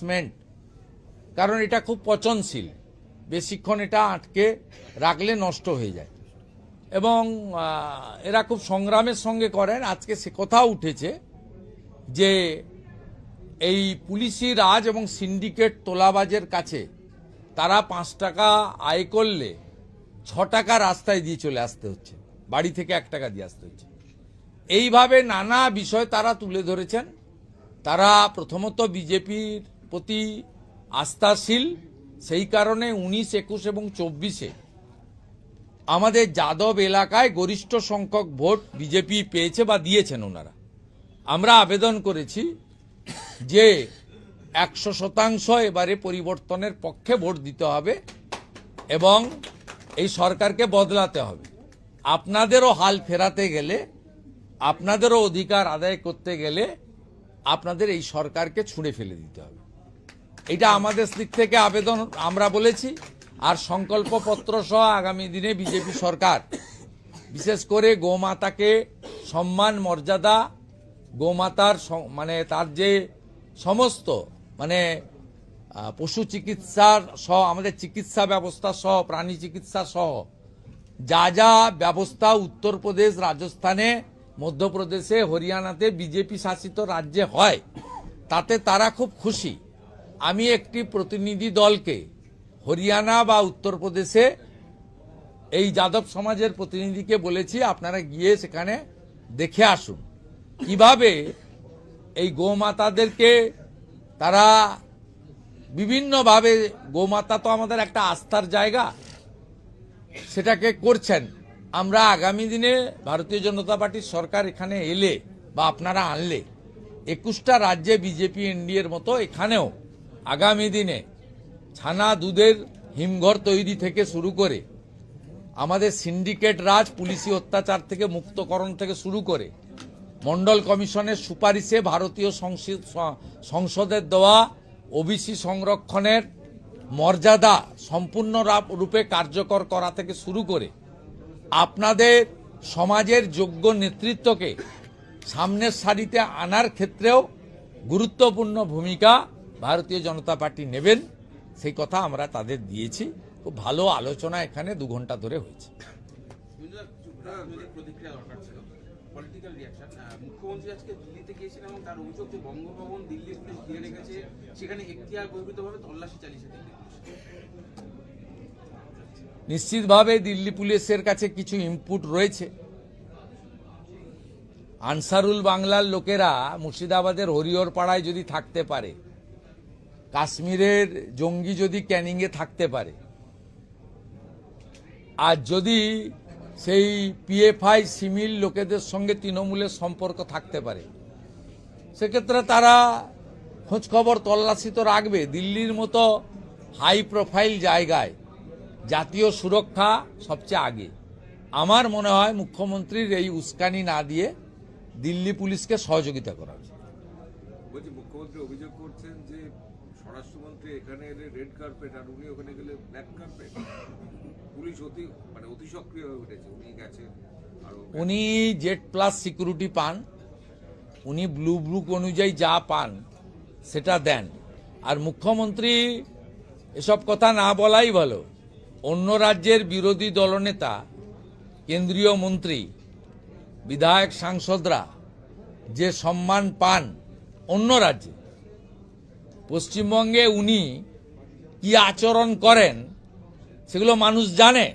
Cement কারণ এটা খুব পচনশীল। বেশিক্ষণ এটা আটকে রাখলে নষ্ট হয়ে যায়। এবং এরা খুব সংগ্রামের সঙ্গে করেন। আজকে সে কথা উঠেছে যে, এই পুলিশি রাজ এবং সিন্ডিকেট তোলাবাজের কাছে তারা পাঁচ টাকা আয় করলে ছ টাকা রাস্তায় দিয়ে চলে আসতে হচ্ছে। বাড়ি থেকে এক টাকা দিয়ে আসতে হচ্ছে। এইভাবে নানা বিষয় তারা তুলে ধরেছেন। তারা প্রথমত বিজেপির প্রতি আস্থাশীল, সেই কারণে উনিশ, একুশ এবং চব্বিশে আমাদের যাদব এলাকায় গরিষ্ঠ সংখ্যক ভোট বিজেপি পেয়েছে বা দিয়েছেন ওনারা। আমরা আবেদন করেছি যে একশো শতাংশ এবারে পরিবর্তনের পক্ষে ভোট দিতে হবে এবং এই সরকারকে বদলাতে হবে। আপনাদেরও হাল ফেরাতে গেলে, আপনাদেরও অধিকার আদায় করতে গেলে আপনাদের এই সরকারকে ছুঁড়ে ফেলে দিতে হবে। এটা আমাদের দিক থেকে আবেদন আমরা বলেছি। আর সংকল্পপত্র সহ আগামী দিনে বিজেপি সরকার, বিশেষ করে গোমাতাকে সম্মান, মর্যাদা, গোমাতার মানে তার যে সমস্ত মানে পশু চিকিৎসার সহ, আমাদের চিকিৎসা ব্যবস্থা সহ, প্রাণী চিকিৎসা সহ, যা যা ব্যবস্থা উত্তরপ্রদেশ রাজস্থানে, মধ্যপ্রদেশে, হরিয়ানাতে বিজেপি শাসিত রাজ্যে হয়, তাতে তারা খুব খুশি। আমি একটি প্রতিনিধি দলকে হরিয়ানা বা উত্তরপ্রদেশে এই যাদব সমাজের প্রতিনিধিকে বলেছি, আপনারা গিয়ে সেখানে দেখে আসুন। কীভাবে এই গোমাতাদেরকে তারা বিভিন্নভাবে, গোমাতা তো আমাদের একটা আস্থার জায়গা, সেটাকে করছেন। আমরা আগামী দিনে ভারতীয় জনতা পার্টির সরকার এখানে এলে বা আপনারা আনলে, একুশটা রাজ্যে বিজেপি এনডিএর মতো এখানেও আগামী দিনে ছানা দুধের হিমঘর তৈরি থেকে শুরু করে আমাদের সিন্ডিকেট রাজ, পুলিশি অত্যাচার থেকে মুক্তকরণ থেকে শুরু করে মন্ডল কমিশনের সুপারিশে ভারতীয় সংসদ সংসদের দেওয়া ওবিসি সংরক্ষণের মর্যাদা সম্পূর্ণ রাপ- রূপে কার্যকর করা থেকে শুরু করে আপনাদের সমাজের যোগ্য নেতৃত্বকে সামনের সারিতে আনার ক্ষেত্রেও গুরুত্বপূর্ণ ভূমিকা ভারতীয় জনতা পার্টি নেবেন সেই কথা আমরা তাদের দিয়েছি। খুব ভালো আলোচনা এখানে দু ঘণ্টা ধরে হয়েছে। রাজনৈতিক প্রতিক্রিয়া পলিটিক্যাল রিয়াকশন মুখ্যমন্ত্রী আজকে দিল্লিতে গিয়েছিলেন এবং তার অভিযোগ যে বঙ্গভবন দিল্লি পুলিশ ঘিরে রেখেছে সেখানে এখতিয়ার বহির্ভূতভাবে তল্লাশি চালিয়েছে দিল্লি নিশ্চিতভাবে দিল্লি পুলিশের কাছে কিছু ইনপুট রয়েছে। আনসারুল বাংলার লোকেরা মুর্শিদাবাদের হরিহর পাড়ায় যদি থাকতে পারে কাশ্মীরের জঙ্গি যদি ক্যানিংয়ে থাকতে পারে, আর যদি সেই পিএফআই সিমিল লোকেদের সঙ্গে তৃণমূলের সম্পর্ক থাকতে পারে, সেক্ষেত্রে তারা খোঁজখবর তল্লাশি তো রাখবে। দিল্লির মতো হাই প্রোফাইল জায়গায় জাতীয় সুরক্ষা সবচেয়ে আগে। আমার মনে হয় মুখ্যমন্ত্রীর এই উস্কানি না দিয়ে দিল্লি পুলিশকে সহযোগিতা করা উচিত। বলছি মুখ্যমন্ত্রী অভিযোগ করছেন যে স্বরাষ্ট্রমন্ত্রী এখানে এলে রেড কার্পেট আর উনি ওখানে গেলে ব্ল্যাক কার্পেট পুলিশ অতি মানে অতি সক্রিয় হয়ে উঠেছে। উনি গেছেন উনি জেড প্লাস সিকিউরিটি পান। উনি ব্লু বুক অনুযায়ী যা পান, সেটা দেন। আর মুখ্যমন্ত্রী, এসব কথা না বলাই ভালো। অন্য রাজ্যের বিরোধী দলনেতা, কেন্দ্রীয় মন্ত্রী, বিধায়ক সাংসদরা যে সম্মান পান অন্য রাজ্যে পশ্চিমবঙ্গে উনি কি আচরণ করেন, সেগুলো মানুষ জানে।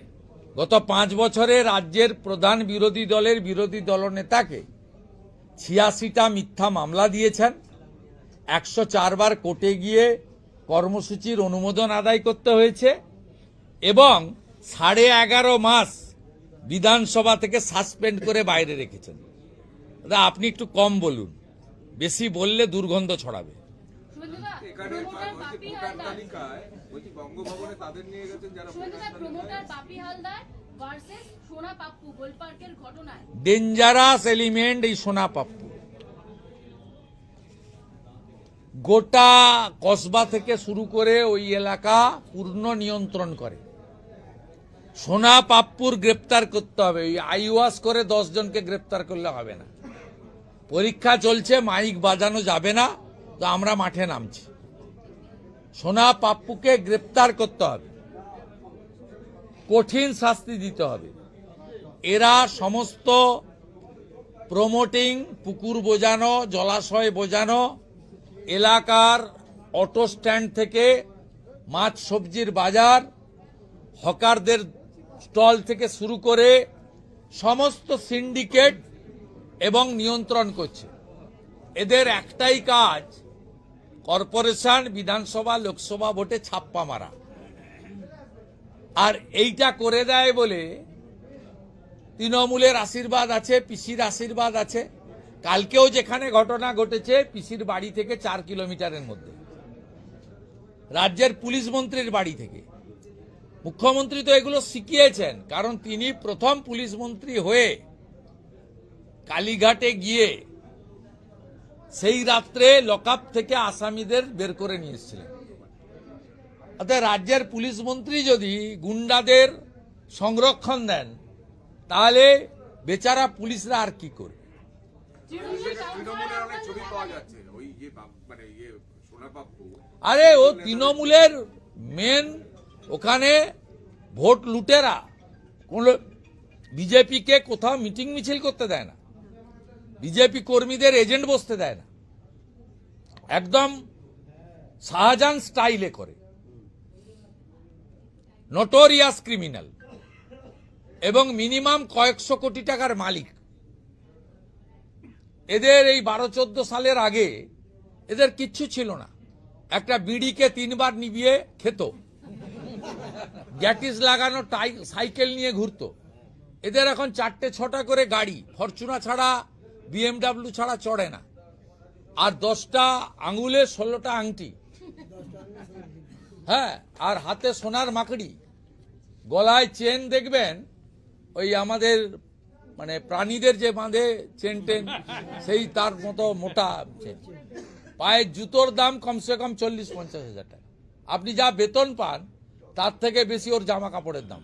গত পাঁচ বছরে রাজ্যের প্রধান বিরোধী দলের বিরোধী দলনেতাকে ছিয়াশিটা মিথ্যা মামলা দিয়েছেন। একশো চারবার কোর্টে গিয়ে কর্মসূচির অনুমোদন আদায় করতে হয়েছে এবং সাড়ে এগারো মাস বিধানসভা থেকে সাসপেন্ড করে বাইরে রেখেছেন। আপনি একটু কম বলুন, বেশি বললে দুর্গন্ধ ছড়াবে। শুভেন্দুদা এখানে প্রমোটার বলছি বাপি ভোটার তালিকায় বলছি বঙ্গভবনে তাদের নিয়ে গেছেন যারা প্রমোটার বাপি হালদার ভার্সেস সোনা পাপ্পু গোলপার্কের ঘটনায়। ডেঞ্জারাস এলিমেন্ট এই সোনা পাপ্পু। গোটা কসবা থেকে শুরু করে ওই এলাকা পূর্ণ নিয়ন্ত্রণ করে। সোনা পাপ্পুর গ্রেপ্তার করতে হবে। ওই আইওয়াস করে দশ জনকে গ্রেপ্তার করলে হবে না। পরীক্ষা চলছে মাইক বাজানো যাবে না তো আমরা মাঠে নামছি। সোনা পাপ্পুকে গ্রেপ্তার করতে হবে। কঠিন শাস্তি দিতে হবে। এরা সমস্ত প্রমোটিং, পুকুর বোঝানো, জলাশয় বোঝানো, এলাকার অটো স্ট্যান্ড থেকে মাছ সবজির বাজার, হকারদের স্টল থেকে শুরু করে সমস্ত সিন্ডিকেট এবং নিয়ন্ত্রণ করছে। এদের একটাই কাজ কর্পোরেশন, বিধানসভা, লোকসভা ভোটে ছাপ্পা মারা। আর এইটা করে দেয় বলে তৃণমূলের আশীর্বাদ আছে, পিসির আশীর্বাদ আছে। কালকেও যেখানে ঘটনা ঘটেছে, পিসির বাড়ি থেকে চার কিলোমিটারের মধ্যে। রাজ্যের পুলিশ মন্ত্রীর বাড়ি থেকে। মুখ্যমন্ত্রী তো এগুলো শিখিয়েছেন, কারণ তিনি প্রথম পুলিশ মন্ত্রী হয়ে কালীঘাটে গিয়ে সেই রাত্রে লকআপ থেকে আসামিদের বের করে নিয়ে এসেছিলেন। অর্থাৎ রাজ্যের পুলিশ মন্ত্রী যদি গুন্ডাদের সংরক্ষণ দেন, তাহলে বেচারা পুলিশরা আর কি করবে? আরে, ও তৃণমূলের মেন ওখানে ভোট লুটেরা। কোন বিজেপিকে কোথাও মিটিং মিছিল করতে দেয় না। বিজেপি কর্মীদের এজেন্ট বসতে দেয় না। একদম শাহজাহান স্টাইলে করে। নটোরিয়াস ক্রিমিনাল এবং মিনিমাম কয়েকশো কোটি টাকার মালিক। এদের এই বারো চোদ্দ সালের আগে এদের কিচ্ছু ছিল না। একটা বিড়িকে তিনবার নিবিয়ে খেত। গ্যাটিস লাগানো টাই সাইকেল নিয়ে ঘুরতো। এদের এখন চারটে ছটা করে গাড়ি। ফরচুনা ছাড়া বিএমডাব্লিউ ছাড়া চড়ে না। আর দশটা আঙুলে ষোলোটা আংটি। হ্যাঁ আর হাতে সোনার মাকড়ি। গলায় চেন দেখবেন, ওই আমাদের মানে প্রাণীদের যে বাঁধে চেন টেন, সেই তার মতো মোটা পায়ের জুতোর দাম কমসে কম চল্লিশ, পঞ্চাশ হাজার টাকা। আপনি যা বেতন পান, তার থেকে বেশি ওর জামা কাপড়ের দাম।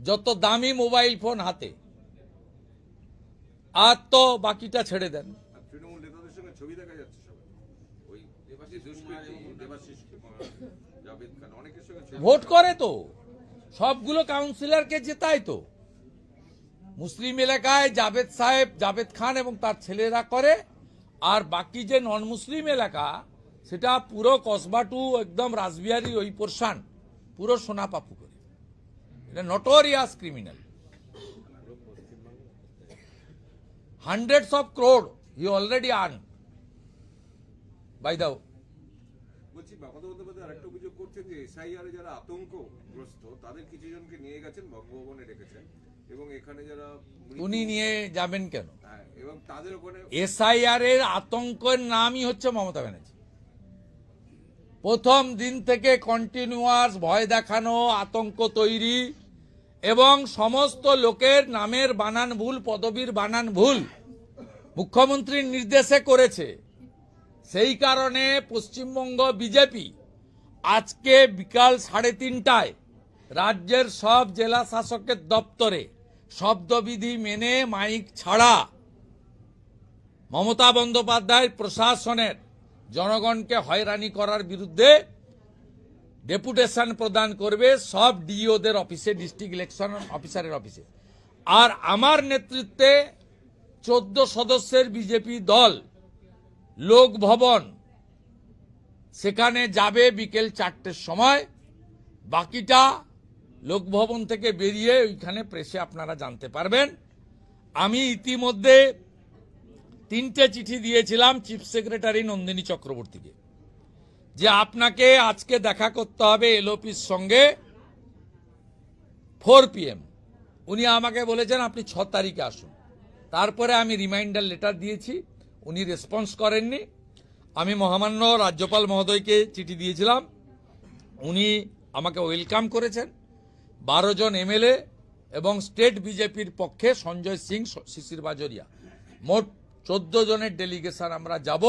যত দামি মোবাইল ফোন হাতে আর তো বাকিটা ছেড়ে দেন। ভোট করে তো। সবগুলো কাউন্সিলরকে জেতায় তো। মুসলিম এলাকায় জাভেদ সাহেব জাভেদ খান এবং তার ছেলেরা করে আর বাকি যে নন মুসলিম এলাকা সেটা পুরো কসবা টু একদম রাসবিহারি ওই পোর্শন পুরো সোনাপাপু করে। এটা নটোরিয়াস ক্রিমিনাল বলছি বন্দ্যোপাধ্যায় আরেকটা অভিযোগ করছেন যে এসআইআর যারা আতঙ্কগ্রস্ত তাদের কিছু জনকে নিয়ে গেছেন বঙ্গভবনে রেখেছেন এবং এখানে যারা উনি নিয়ে যাবেন কেন? হ্যাঁ, এবং তাদের ওখানে এসআইআর এর আতঙ্কের নামই হচ্ছে মমতা ব্যানার্জি। প্রথম দিন থেকে কন্টিনিউয়াস ভয় দেখানো আতঙ্ক তৈরি এবং সমস্ত লোকের নামের বানান ভুল, পদবীর বানান ভুল মুখ্যমন্ত্রীর নির্দেশে করেছে। সেই কারণে পশ্চিমবঙ্গ বিজেপি আজকে বিকাল সাড়ে তিনটায় রাজ্যের সব জেলা শাসকের দপ্তরে শব্দবিধি মেনে মাইক ছাড়া মমতা বন্দ্যোপাধ্যায় প্রশাসনের জনগণকে হয়রানি করার বিরুদ্ধে ডেপুটেশন প্রদান করবে সব ডিওদের অফিসে ডিস্ট্রিক্ট ইলেকশন অফিসারের অফিসে আর আমার নেতৃত্বে চোদ্দ সদস্যের বিজেপি দল, লোক ভবন, সেখানে যাবে বিকেল চারটের সময়। বাকিটা লোকভবন থেকে বেরিয়ে ওইখানে প্রেসে আপনারা জানতে পারবেন। আমি ইতিমধ্যে তিনটে চিঠি দিয়েছিলাম চিফ সেক্রেটারি নন্দিনী চক্রবর্তীকে। যে আপনাকে আজকে দেখা করতে হবে এলওপির সঙ্গে ফোর পিএম। উনি আমাকে বলেছেন, আপনি ছ তারিখে আসুন। তারপরে আমি রিমাইন্ডার লেটার দিয়েছি, উনি রেসপন্স করেননি। আমি মহামান্য রাজ্যপাল মহোদয়কে চিঠি দিয়েছিলাম। উনি আমাকে ওয়েলকাম করেছেন। বারো জন এমএলএ এবং স্টেট বিজেপির পক্ষে সঞ্জয় সিং, শিশির বাজরিয়া। মোট চোদ্দ জনের ডেলিগেশন আমরা যাব।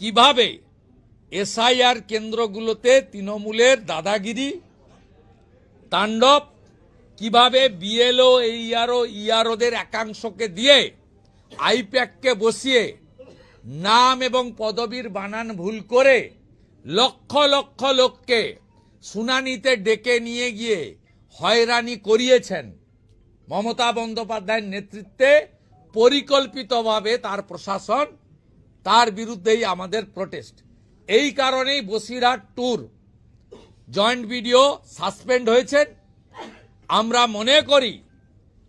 কীভাবে এসআইআর কেন্দ্রগুলোতে তৃণমূলের দাদাগিরি, তাণ্ডব, কীভাবে বিএলও, এইআরও, ইআরওদের একাংশকে দিয়ে আইপ্যাককে বসিয়ে নাম এবং পদবীর বানান ভুল করে লক্ষ লক্ষ লোককে শুনানিতে ডেকে নিয়ে গিয়ে হয়রানি করিয়েছেন মমতা বন্দ্যোপাধ্যায়ের নেতৃত্বে পরিকল্পিতভাবে তার প্রশাসন, তার বিরুদ্ধেই আমাদের প্রোটেস্ট। এই কারণেই Basirhat tour joint video suspend হয়েছেন আমরা মনে করি,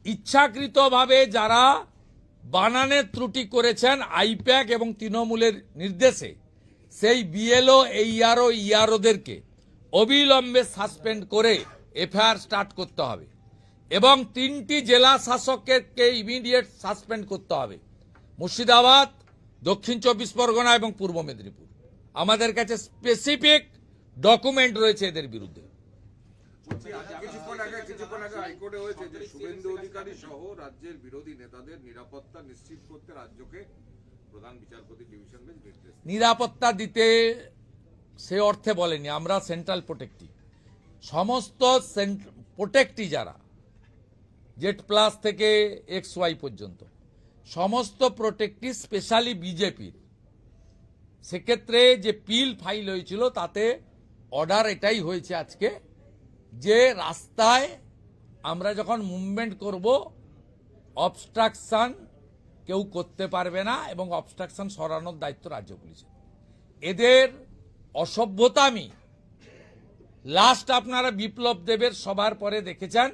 ইচ্ছাকৃতভাবে যারা বানানের ত্রুটি করেছেন আইপ্যাক এবং তৃণমূলের নির্দেশে, সেই বিএলও, এইআরও ইআরওদেরকে অবিলম্বে সাসপেন্ড করে এফআইআর স্টার্ট করতে হবে এবং তিনটি জেলা শাসককে ইমিডিয়েট সাসপেন্ড করতে হবে। মুর্শিদাবাদ, দক্ষিণ চব্বিশ পরগনা এবং পূর্ব মেদিনীপুর। আমাদের কাছে স্পেসিফিক ডকুমেন্ট রয়েছে এদের বিরুদ্ধে। নিরাপত্তা নিরাপত্তা দিতে সে অর্থে বলেনি, আমরা সেন্ট্রাল প্রোটেক্টি সমস্ত প্রোটেক্টি যারা, জেড প্লাস থেকে এক্স ওয়াই পর্যন্ত, সমস্ত প্রোটেক্টি স্পেশালি বিজেপির। সেক্ষেত্রে যে পিল ফাইল হয়েছিল, তাতে অর্ডার এটাই হয়েছে আজকে, যে রাস্তায় আমরা যখন মুভমেন্ট করব অবস্ট্রাকশন কেউ করতে পারবে না এবং অবস্ট্রাকশন সরানোর দায়িত্ব রাজ্য পুলিশের। এদের অসভ্যতামি লাস্ট আপনারা বিপ্লব দেবের সবার পরে দেখেছেন,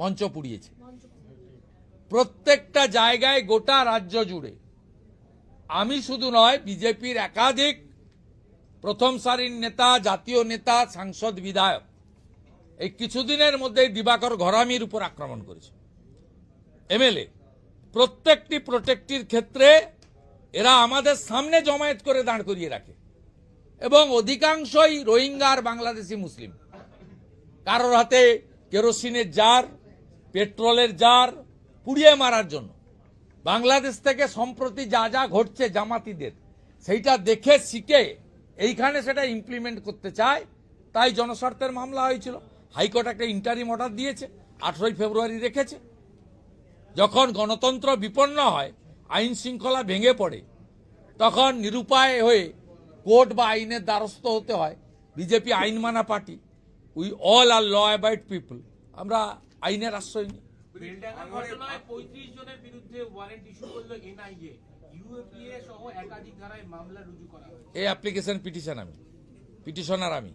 মঞ্চ পুড়িয়েছে। প্রত্যেকটা জায়গায় গোটা রাজ্য জুড়ে আমি শুধু নয়, বিজেপির একাধিক প্রথম সারির নেতা, জাতীয় নেতা, সাংসদ, বিধায়ক এই কিছুদিনের মধ্যেই দিবাকর ঘরামির উপর আক্রমণ করেছে। এমএলএ, প্রত্যেকটি প্রোটেক্টির ক্ষেত্রে এরা আমাদের সামনে জমায়েত করে দাঁড় করিয়ে রাখে এবং অধিকাংশই রোহিঙ্গা আর বাংলাদেশি মুসলিম। কারোর হাতে কেরোসিনের জার, পেট্রোলের জার পুড়িয়ে মারার জন্য। বাংলাদেশ থেকে সম্প্রতি যা যা ঘটছে জামাতিদের, সেইটা দেখে, শিখে, এইখানে সেটা ইমপ্লিমেন্ট করতে চায়। তাই জনস্বার্থের মামলা হয়েছিল। হাইকোর্ট একটা ইন্টারিম অর্ডার দিয়েছে, আঠেরোই ফেব্রুয়ারি রেখেছে। যখন গণতন্ত্র বিপন্ন হয়, আইন শৃঙ্খলা ভেঙে পড়ে, তখন নিরুপায় হয়ে কোর্ট বা আইনের দ্বারস্থ হতে হয়। বিজেপি আইন মানা party, we all are law abide people. আমরা আইনের আশ্রয় নিই। বেলডাঙ্গা ঘটনায় পঁয়ত্রিশ জনের বিরুদ্ধে ওয়ারেন্ট ইস্যু করল এনআইএ ইউএপিএ সহ একাধিক ধারায় মামলা রুজু করা হয়েছে। এই অ্যাপ্লিকেশন পিটিশন আমি। পিটিশনার আমি।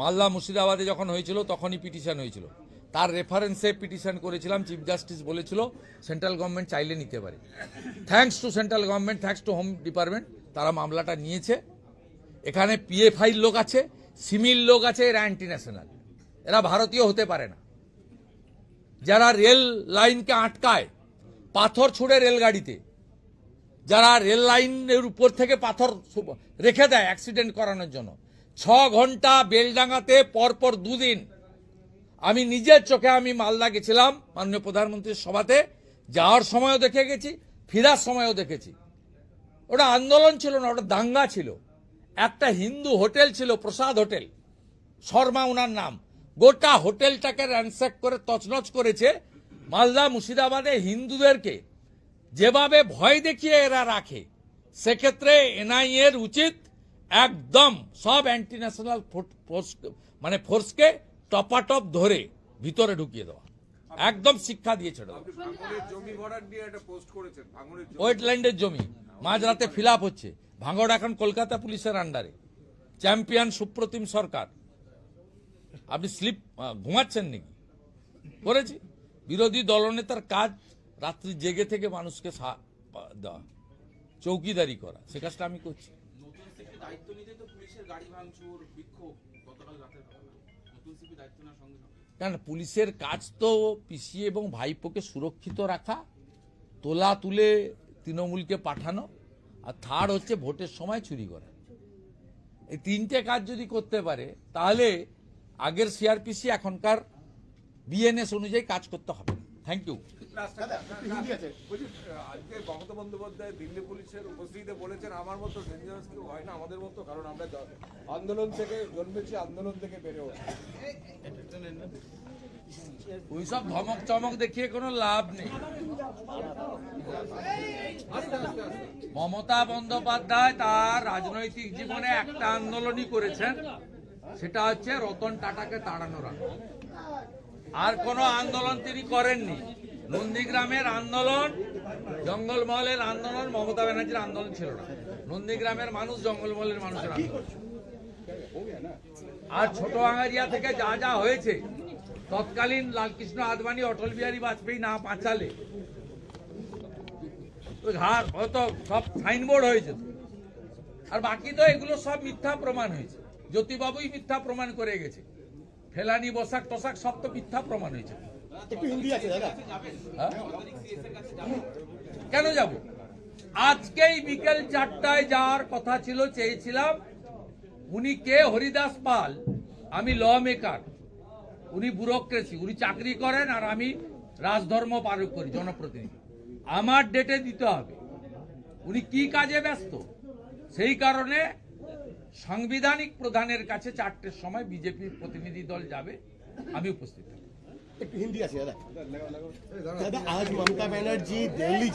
মালদা মুর্শিদাবাদে যখন হয়েছিল তখনই পিটিশন হয়েছিল। তার রেফারেন্সে পিটিশন করেছিলাম চিফ জাস্টিস বলেছিল সেন্ট্রাল গভর্নমেন্ট চাইলে নিতে পারে। Thanks to central government thanks to home department তারা মামলাটা নিয়েছে। এখানে পিএফআইর লোক আছে সিমিল লোক আছে এরা অ্যান্টি ন্যাশনাল এরা ভারতীয় হতে পারে না। যারা রেল লাইনকে আটকায়, পাথর ছুড়ে রেলগাড়িতে, যারা রেল লাইনের উপর থেকে পাথর রেখে দেয় অ্যাক্সিডেন্ট করানোর জন্য। ছ ঘণ্টা বেলডাঙ্গাতে পরপর দুদিন। আমি নিজের চোখে আমি মালদা গেছিলাম মাননীয় প্রধানমন্ত্রীর সভাতে, যাওয়ার সময়ও দেখে গেছি, ফিরার সময়ও দেখেছি। ওটা আন্দোলন ছিল না, ওটা দাঙ্গা ছিল। একটা হিন্দু হোটেল ছিল, প্রসাদ হোটেল। শর্মা ওনার নাম। গোটা হোটেলটাকে র্যানস্যাক করে তছনছ করেছে মালদা মুর্শিদাবাদে হিন্দুদেরকে। যেভাবে ভয় দেখিয়ে এরা রাখে সেক্ষেত্রে এনআইএ এর উচিত একদম সব অ্যান্টি ন্যাশনাল ফোর্স মানে ফোর্সকে টপাটপ ধরে ভিতরে ঢুকিয়ে দেওয়া। একদম শিক্ষা দিয়ে ছেড়ে দেওয়া। ওয়েটল্যান্ডের জমি মাঝরাতে ফিল হচ্ছে। ভাঙড় এখন কলকাতা পুলিশের আন্ডারে চ্যাম্পিয়ন সুপ্রতিম সরকার। আপনি স্লিপ ঘুমাচ্ছেন নাকি? করেছি। বিরোধী দলনেতার কাজ রাত্রি জেগে থেকে মানুষকে দেওয়া চৌকিদারি করা। সে কাজটা আমি করছি। কারণ পুলিশের কাজ তো পিসি এবং ভাইপোকে সুরক্ষিত রাখা তোলা তুলে তৃণমূলকে পাঠানো আর থার্ড হচ্ছে ভোটের সময় চুরি করা। এই তিনটে কাজ যদি করতে পারে তাহলে আগের সিআরপিসি এখনকার বিএনএস অনুযায়ী কাজ করতে হবে। থ্যাংক ইউ আজকে মমতা বন্দ্যোপাধ্যায় দিল্লি পুলিশের বলেছেন আমার মতো কেউ হয় না আমাদের মতো কারণ আমরা আন্দোলন থেকে জন্মেছি আন্দোলন থেকে বেড়ে ধমক চমক দেখিয়ে কোনো লাভ নেই। মমতা বন্দ্যোপাধ্যায় তার রাজনৈতিক জীবনে একটা আন্দোলনই করেছেন। সেটা হচ্ছে রতন টাটাকে তাড়ানোর। আর কোনো আন্দোলন তিনি করেননি নন্দীগ্রামের আন্দোলন, জঙ্গলমহলের আন্দোলন, মমতা ব্যানার্জির আন্দোলন ছিল না নন্দীগ্রামের মানুষ, জঙ্গলমহলের মানুষের আন্দোলন আর ছোট আঙারিয়া থেকে যা যা হয়েছে, তৎকালীন লালকৃষ্ণ আদবানি, অটল বিহারী বাজপেয়ী না পাঁচালে হয়তো সব সাইনবোর্ড হয়েছে। আর বাকি তো এগুলো সব মিথ্যা প্রমাণ হয়েছে জ্যোতিবাবুই মিথ্যা প্রমাণ করে গেছে। ফেলানি বসাক টসাক সব তো মিথ্যা প্রমাণ হয়েছে। হ্যাঁ? কেন যাব? আজকেই বিকেল চারটায় যাওয়ার কথা ছিল চেয়েছিলাম উনি কে? হরিদাস পাল। আমি ল মেকার। উনি ব্যুরোক্রেসি উনি চাকরি করেন আর আমি রাজধর্ম পালন করি জনপ্রতিনিধি। আমার ডেটে দিতে হবে। উনি কি কাজে ব্যস্ত? সেই কারণে সাংবিধানিক প্রধানের কাছে চারটের সময় বিজেপির প্রতিনিধি দল যাবে, আমি উপস্থিত থাকব। একটু হিন্দি আছে, দাদা। দাদা, আজ মমতা ব্যানার্জি দিল্লি